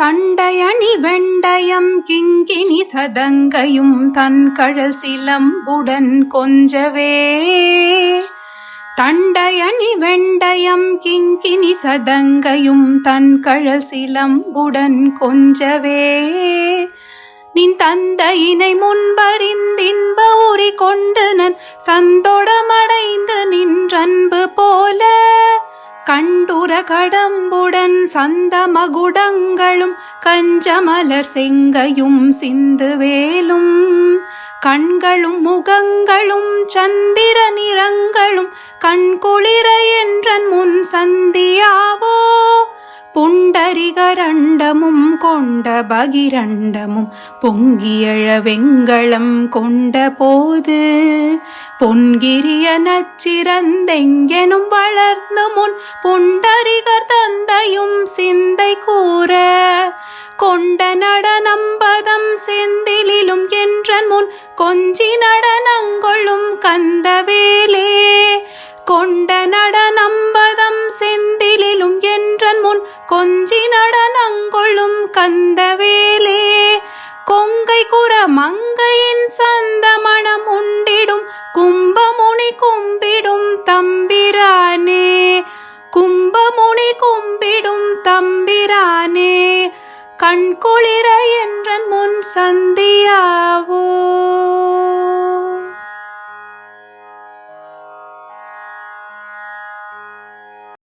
தண்டையணி வெண்டயம் கிங்கினி சதங்கையும் தன் கழல் சிலம்புடன் கொஞ்சவே. தண்டையணி வெண்டயம் கிங்கினி சதங்கையும் தன் கழல் சிலம்புடன் கொஞ்சவே. நின் தந்தையினை முன்பறிந்தின்ப உரி கொண்டு நன் சந்தோடமடைந்து நின்றன்பு போல கண்டுர கடம்புடன் சந்த மகுடங்களும் கஞ்சமலர் செங்கையும் சிந்து வேலும் கண்களும் முகங்களும் சந்திர நிறங்களும் கண்குளிர என்றன் முன் சந்தியாவோ? புண்டரிகரண்டமும் கொண்ட பகிரண்டமும் பொங்கியழ வெங்களம் கொண்ட போது பொன்கிரிய நச்சிறந்தெங்கெனும் வளர்ந்து முன் புண்டரிகர் தந்தையும் சிந்தை கூற கொண்ட நடனம்பதம் செந்திலிலும் என்றன் முன் கொஞ்சி நடனங்கொள்ளும் கொஞ்சி நடனங்கொள்ளும் கந்தவேலே. கொங்கை குற மங்கையின் சந்த சந்தமணம் உண்டிடும் கும்பமுனி கும்பிடும் தம்பிரானே. கும்பமுனி கும்பிடும் தம்பிரானே. கண்குளிர என்றன் முன் சந்தியாவோ.